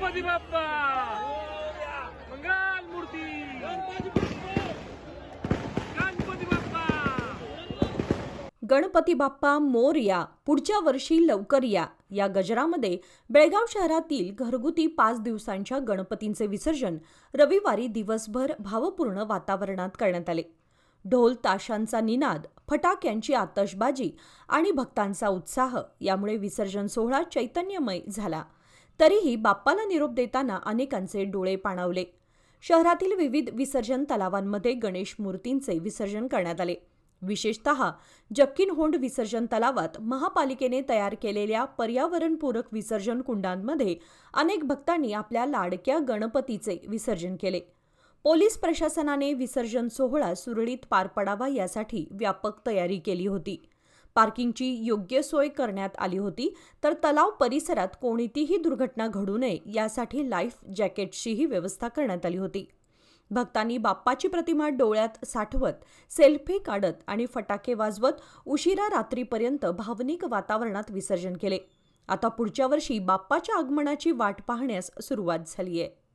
गणपती बाप्पा! मंगल मूर्ती! गणपती बाप्पा! गणपती बाप्पा मोरया पुढच्या वर्षी लवकर या. या गजरामध्ये बेळगाव शहरातील घरगुती पाच दिवसांच्या गणपतींचे विसर्जन रविवारी दिवसभर भावपूर्ण वातावरणात करण्यात आले. ढोल ताशांचा निनाद फटाक्यांची आतषबाजी आणि भक्तांचा उत्साह यामुळे विसर्जन सोहळा चैतन्यमय झाला. तरीही बाप्पाला निरोप देताना अनेकांचे डोळे पाणावले. शहरातील विविध विसर्जन तलावांमध्ये गणेश मूर्तींचे विसर्जन करण्यात आले. विशेषतः जक्किनहोंड विसर्जन तलावात महापालिकेने तयार केलेल्या पर्यावरणपूरक विसर्जन कुंडांमध्ये अनेक भक्तांनी आपल्या लाडक्या गणपतीचे विसर्जन केले. पोलीस प्रशासनाने विसर्जन सोहळा सुरळीत पार पडावा यासाठी व्यापक तयारी केली होती. पार्किंगची योग्य सोय करण्यात आली होती तर तलाव परिसरात कोणतीही दुर्घटना घडू नये यासाठी लाईफ जॅकेटचीही व्यवस्था करण्यात आली होती. भक्तांनी बाप्पाची प्रतिमा डोळ्यात साठवत सेल्फी काढत आणि फटाके वाजवत उशिरा रात्रीपर्यंत भावनिक वातावरणात विसर्जन केले. आता पुढच्या वर्षी बाप्पाच्या आगमनाची वाट पाहण्यास सुरुवात झाली आहे